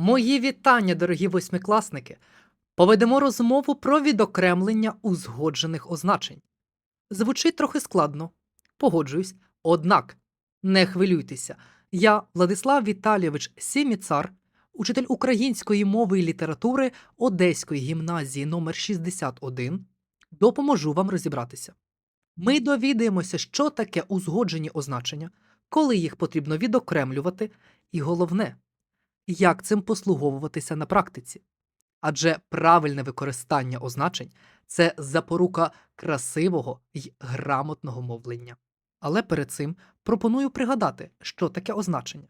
Мої вітання, дорогі восьмикласники! Поведемо розмову про відокремлення узгоджених означень. Звучить трохи складно, погоджуюсь, однак не хвилюйтеся. Я, Владислав Віталійович Сіміцар, учитель української мови і літератури Одеської гімназії номер 61, допоможу вам розібратися. Ми довідаємося, що таке узгоджені означення, коли їх потрібно відокремлювати, і головне, як цим послуговуватися на практиці. Адже правильне використання означень це запорука красивого й грамотного мовлення. Але перед цим пропоную пригадати, що таке означення.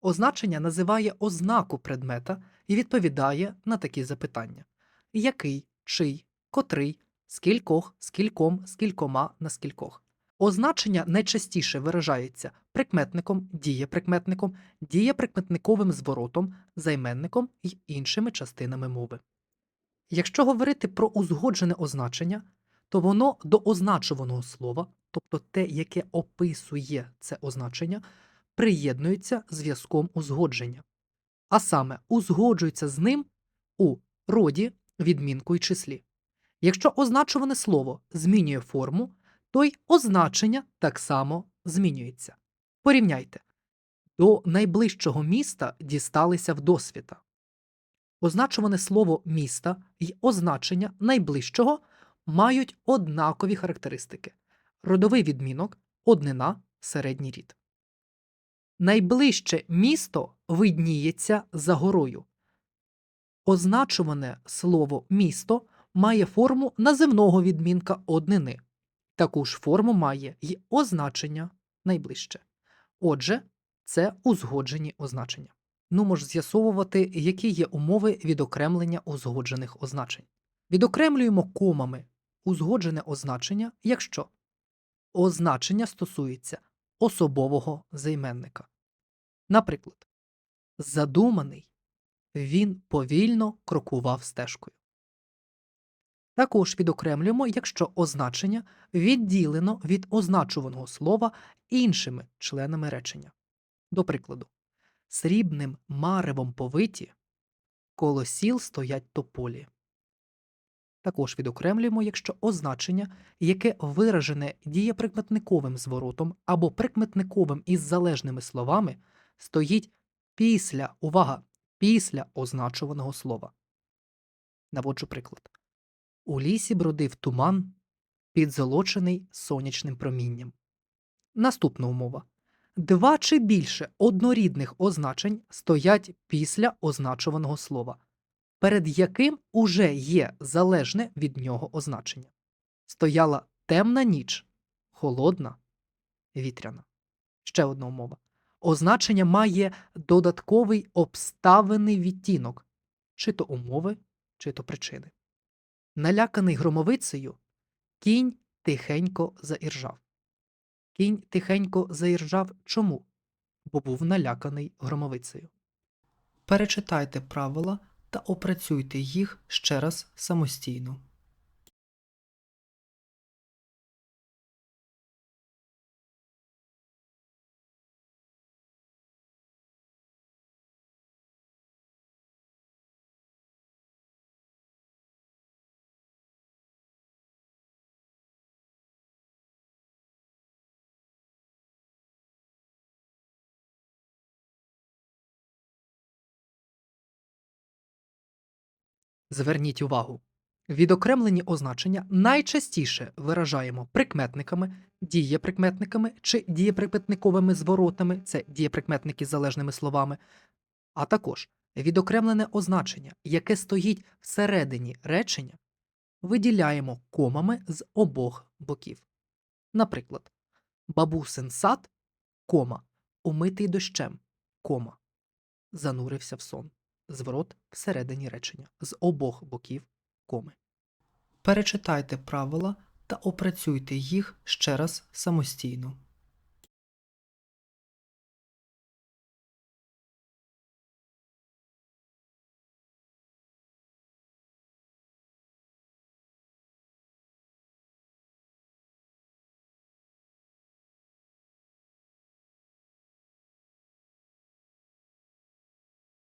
Означення називає ознаку предмета і відповідає на такі запитання: який, чий, котрий, скількох, скільком, скількома, на скількох. Означення найчастіше виражається прикметником, дієприкметником, дієприкметниковим зворотом, займенником і іншими частинами мови. Якщо говорити про узгоджене означення, то воно до означуваного слова, тобто те, яке описує це означення, приєднується зв'язком узгодження. А саме узгоджується з ним у роді, відмінку і числі. Якщо означуване слово змінює форму, то й означення так само змінюється. Порівняйте. До найближчого міста дісталися вдосвіта. Означуване слово міста й означення найближчого мають однакові характеристики: родовий відмінок, однина, середній рід. Найближче місто видніється за горою. Означуване слово місто має форму наземного відмінка однини. Таку ж форму має й означення найближче. Отже, це узгоджені означення. Ну, мож з'ясовувати, які є умови відокремлення узгоджених означень. Відокремлюємо комами узгоджене означення, якщо означення стосується особового займенника. Наприклад, задуманий він повільно крокував стежкою. Також відокремлюємо, якщо означення відділено від означуваного слова іншими членами речення. До прикладу, срібним маревом повиті коло сіл стоять тополі. Також відокремлюємо, якщо означення, яке виражене дієприкметниковим зворотом або прикметниковим із залежними словами, стоїть після увага, після означуваного слова. Наводжу приклад. У лісі бродив туман, підзолочений сонячним промінням. Наступна умова. Два чи більше однорідних означень стоять після означуваного слова, перед яким уже є залежне від нього означення. Стояла темна ніч, холодна, вітряна. Ще одна умова. Означення має додатковий обставений відтінок, чи то умови, чи то причини. Наляканий громовицею, кінь тихенько заіржав. Кінь тихенько заіржав чому? Бо був наляканий громовицею. Перечитайте правила та опрацюйте їх ще раз самостійно. Зверніть увагу. Відокремлені означення найчастіше виражаємо прикметниками, дієприкметниками чи дієприкметниковими зворотами це дієприкметники з залежними словами, а також відокремлене означення, яке стоїть всередині речення, виділяємо комами з обох боків. Наприклад, бабусин сад, кома, умитий дощем, кома, занурився в сон зворот всередині речення з обох боків коми. Перечитайте правила та опрацюйте їх ще раз самостійно.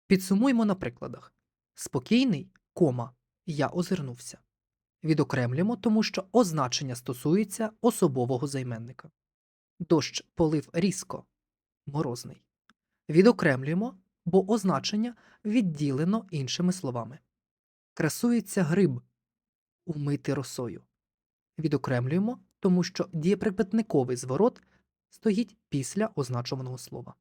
Підсумуємо на прикладах: спокійний, кома, я озирнувся. Відокремлюємо, тому що означення стосується особового займенника. Дощ полив різко, морозний. Відокремлюємо, бо означення відділено іншими словами. Красується гриб, умити росою. Відокремлюємо, тому що дієприкметниковий зворот стоїть після означуваного слова.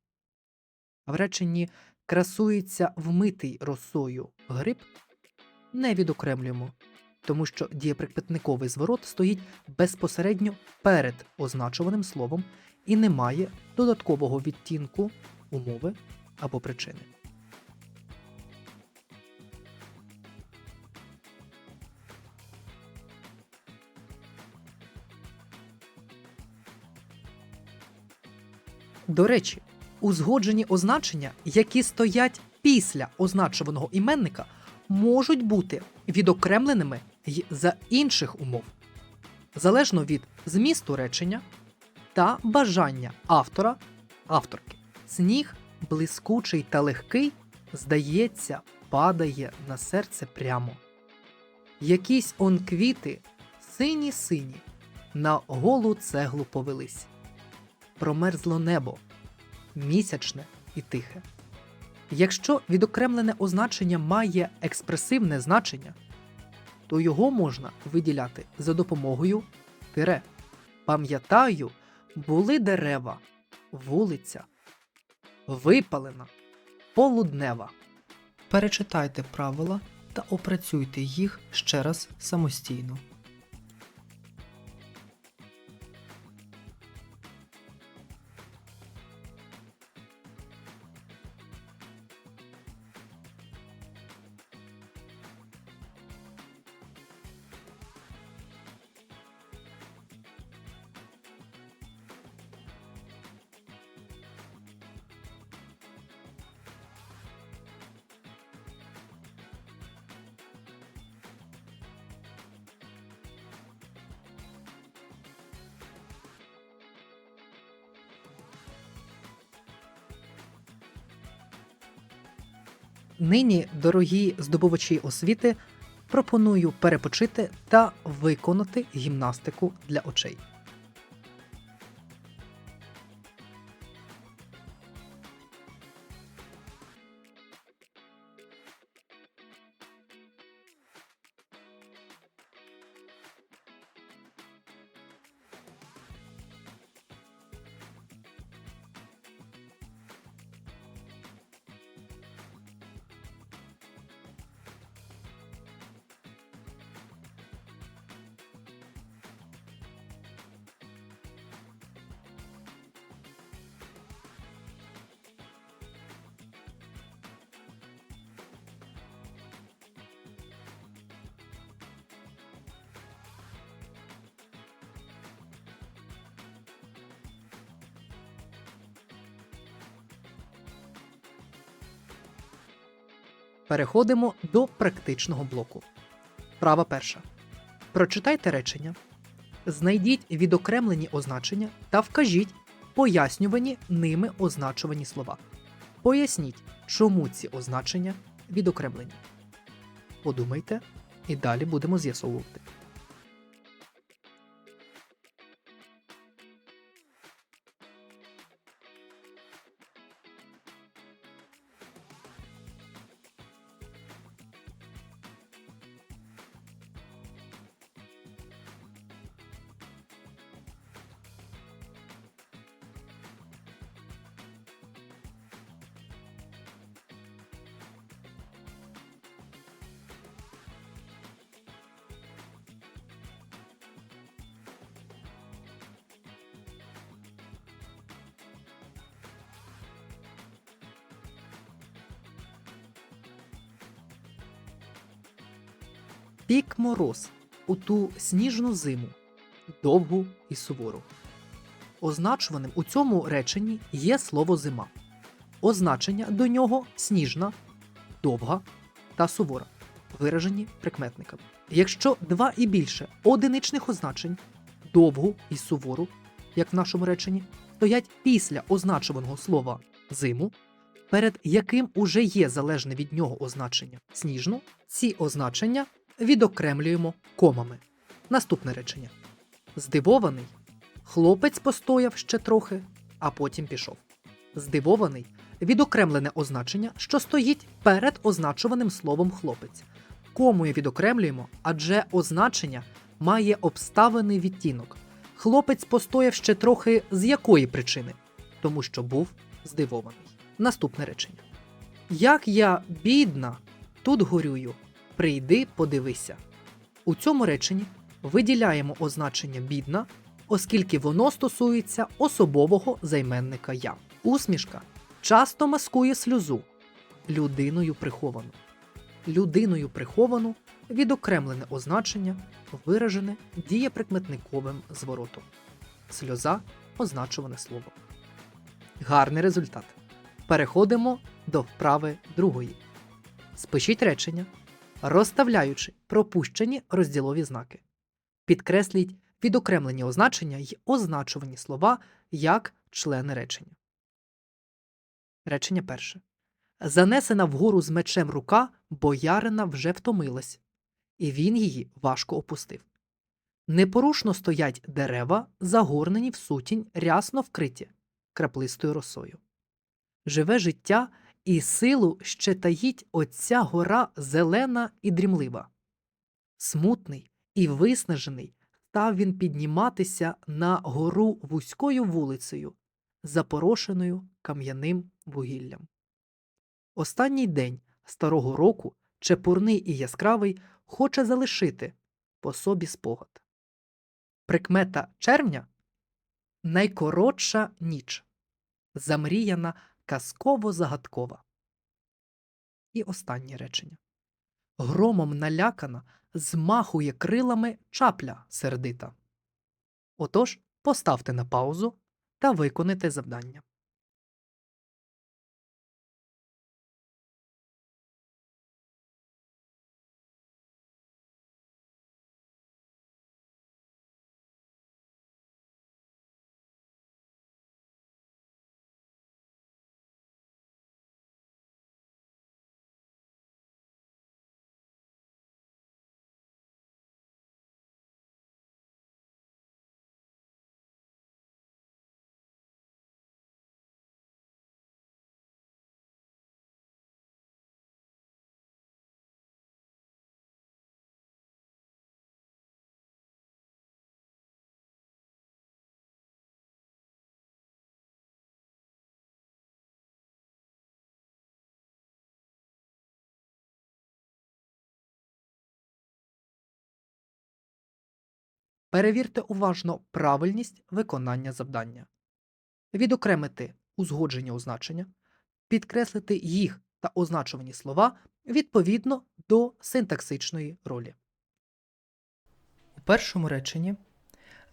В реченні красується вмитий росою гриб не відокремлюємо, тому що дієприкметниковий зворот стоїть безпосередньо перед означуваним словом і не має додаткового відтінку умови або причини. До речі, узгоджені означення, які стоять після означуваного іменника, можуть бути відокремленими й за інших умов, залежно від змісту речення та бажання автора авторки. Сніг блискучий та легкий, здається, падає на серце прямо. Якісь он квіти сині сині на голу цеглу повелись. Промерзло небо, місячне і тихе. Якщо відокремлене означення має експресивне значення, то його можна виділяти за допомогою тире. Пам'ятаю, були дерева, вулиця, випалена, полуднева. Перечитайте правила та опрацюйте їх ще раз самостійно. Нині, дорогі здобувачі освіти, пропоную перепочити та виконати гімнастику для очей. Переходимо до практичного блоку. Права перша. Прочитайте речення. Знайдіть відокремлені означення та вкажіть пояснювані ними означувані слова. Поясніть, чому ці означення відокремлені. Подумайте і далі будемо з'ясовувати. Пік мороз у ту сніжну зиму, довгу і сувору. Означуваним у цьому реченні є слово зима. Означення до нього сніжна, довга та сувора, виражені прикметниками. Якщо два і більше одиничних означень довгу і сувору, як в нашому реченні, стоять після означуваного слова зиму, перед яким уже є залежне від нього означення сніжну, ці означення відокремлюємо комами. Наступне речення. Здивований. Хлопець постояв ще трохи, а потім пішов. Здивований відокремлене означення, що стоїть перед означуваним словом хлопець. Комою відокремлюємо, адже означення має обставений відтінок. Хлопець постояв ще трохи з якої причини? Тому що був здивований. Наступне речення. Як я бідна, тут горюю. Прийди, подивися. У цьому реченні виділяємо означення бідна, оскільки воно стосується особового займенника я. Усмішка часто маскує сльозу людиною приховану. Людиною приховану відокремлене означення, виражене дієприкметниковим зворотом. Сльоза означуване слово. Гарний результат. Переходимо до вправи другої. Спишіть речення, розставляючи пропущені розділові знаки. Підкресліть відокремлені означення й означувані слова як члени речення. Речення перше. Занесена вгору з мечем рука боярина вже втомилась, і він її важко опустив. Непорушно стоять дерева, загорнені в сутінь, рясно вкриті краплистою росою. Живе життя і силу ще таїть оця гора зелена і дрімлива. Смутний і виснажений став він підніматися на гору вузькою вулицею, запорошеною кам'яним вугіллям. Останній день старого року, чепурний і яскравий, хоче залишити по собі спогад. Прикмета червня найкоротша ніч, замріяна казково загадкова. І останнє речення. Громом налякана змахує крилами чапля сердита. Отож, поставте на паузу та виконайте завдання. Перевірте уважно правильність виконання завдання. Відокремити узгоджені означення, підкреслити їх та означувані слова відповідно до синтаксичної ролі. У першому реченні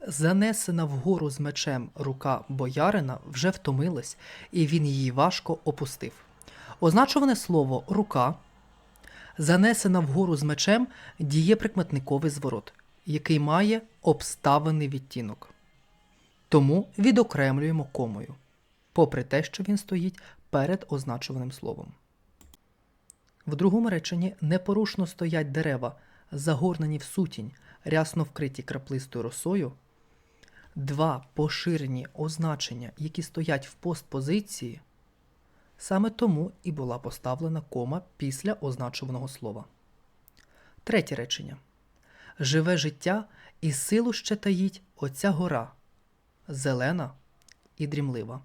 занесена вгору з мечем рука боярина вже втомилась, і він її важко опустив. Означуване слово рука занесена вгору з мечем дієприкметниковий зворот, який має обставений відтінок. Тому відокремлюємо комою, попри те, що він стоїть перед означуваним словом. В другому реченні непорушно стоять дерева, загорнені в сутінь, рясно вкриті краплистою росою. Два поширені означення, які стоять в постпозиції, саме тому і була поставлена кома після означуваного слова. Третє речення. Живе життя і силу ще таїть оця гора, зелена і дрімлива.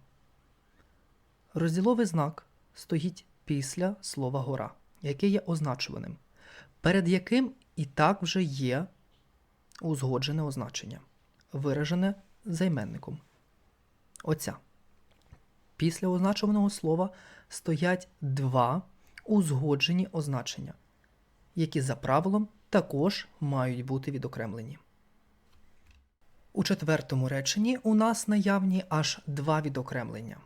Розділовий знак стоїть після слова гора, яке є означуваним, перед яким і так вже є узгоджене означення, виражене займенником. Оця. Після означуваного слова стоять два узгоджені означення, які за правилом також мають бути відокремлені. У четвертому реченні у нас наявні аж два відокремлення.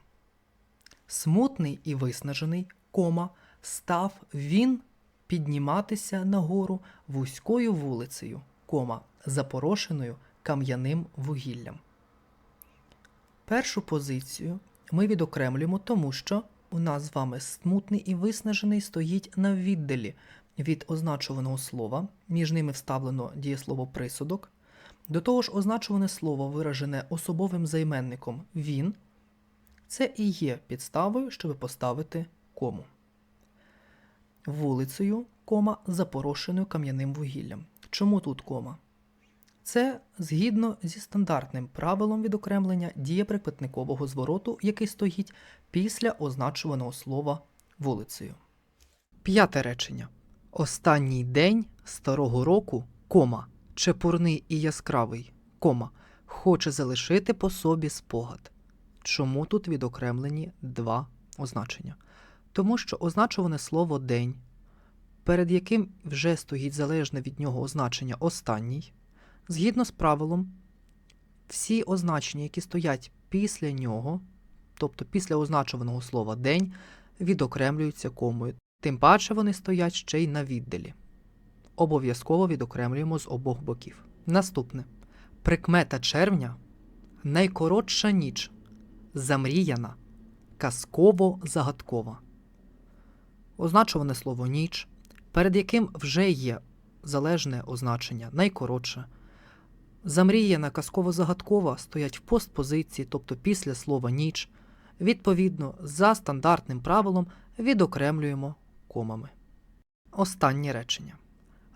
Смутний і виснажений, кома, став він підніматися нагору вузькою вулицею, кома, запорошеною кам'яним вугіллям. Першу позицію ми відокремлюємо тому, що у нас з вами смутний і виснажений стоїть на віддалі від означуваного слова, між ними вставлено дієслово присудок. До того ж, означуване слово, виражене особовим займенником він, це і є підставою, щоб поставити кому. Вулицею, кома, запорошеною кам'яним вугіллям. Чому тут кома? Це згідно зі стандартним правилом відокремлення дієприкметникового звороту, який стоїть після означуваного слова вулицею. П'яте речення. Останній день старого року, кома, чепурний і яскравий, кома, хоче залишити по собі спогад. Чому тут відокремлені два означення? Тому що означуване слово день, перед яким вже стоїть залежне від нього означення останній, згідно з правилом, всі означення, які стоять після нього, тобто після означуваного слова день, відокремлюються комою. Тим паче вони стоять ще й на віддалі. Обов'язково відокремлюємо з обох боків. Наступне. Прикмета червня найкоротша ніч, замріяна, казково-загадкова. Означуване слово ніч, перед яким вже є залежне означення найкоротше. Замріяна казково-загадкова стоять в постпозиції, тобто після слова ніч. Відповідно, за стандартним правилом відокремлюємо комами. Останнє речення.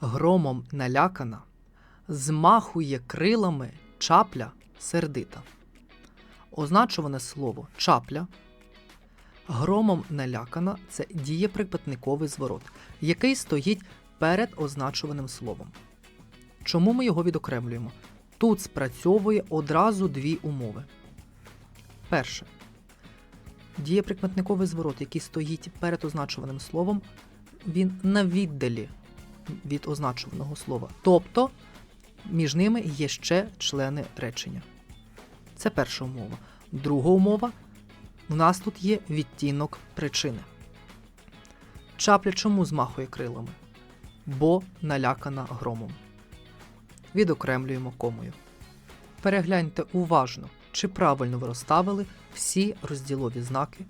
Громом налякана, змахує крилами чапля сердита. Означуване слово чапля. Громом налякана це дієприкметниковий зворот, який стоїть перед означуваним словом. Чому ми його відокремлюємо? Тут спрацьовує одразу дві умови. Перше. Дієприкметниковий зворот, який стоїть перед означуваним словом, він на віддалі від означуваного слова. Тобто між ними є ще члени речення. Це перша умова. Друга умова у нас тут є відтінок причини. Чапля чому змахує крилами? Бо налякана громом. Відокремлюємо комою. Перегляньте уважно, чи правильно ви розставили всі розділові знаки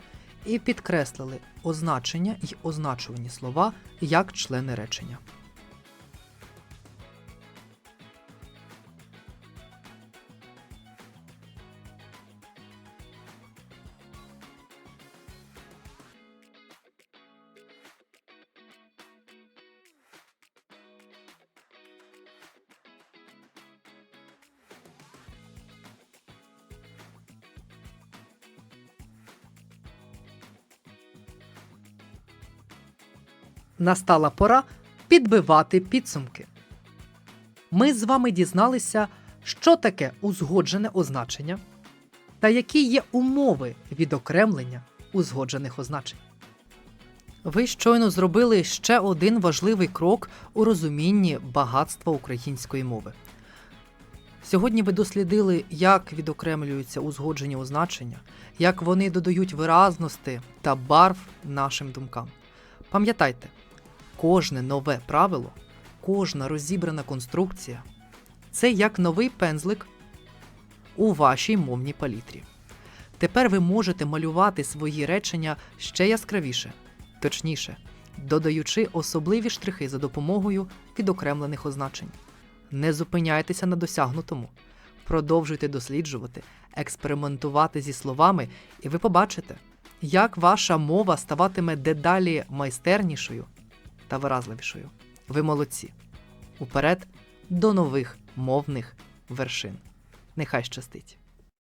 і підкреслили означення й означувані слова як члени речення. Настала пора підбивати підсумки. Ми з вами дізналися, що таке узгоджене означення та які є умови відокремлення узгоджених означень. Ви щойно зробили ще один важливий крок у розумінні багатства української мови. Сьогодні ви дослідили, як відокремлюються узгоджені означення, як вони додають виразності та барв нашим думкам. Пам'ятайте, кожне нове правило, кожна розібрана конструкція це як новий пензлик у вашій мовній палітрі. Тепер ви можете малювати свої речення ще яскравіше, точніше, додаючи особливі штрихи за допомогою відокремлених означень. Не зупиняйтеся на досягнутому. Продовжуйте досліджувати, експериментувати зі словами, і ви побачите, як ваша мова ставатиме дедалі майстернішою та виразливішою. Ви молодці. Уперед до нових мовних вершин. Нехай щастить!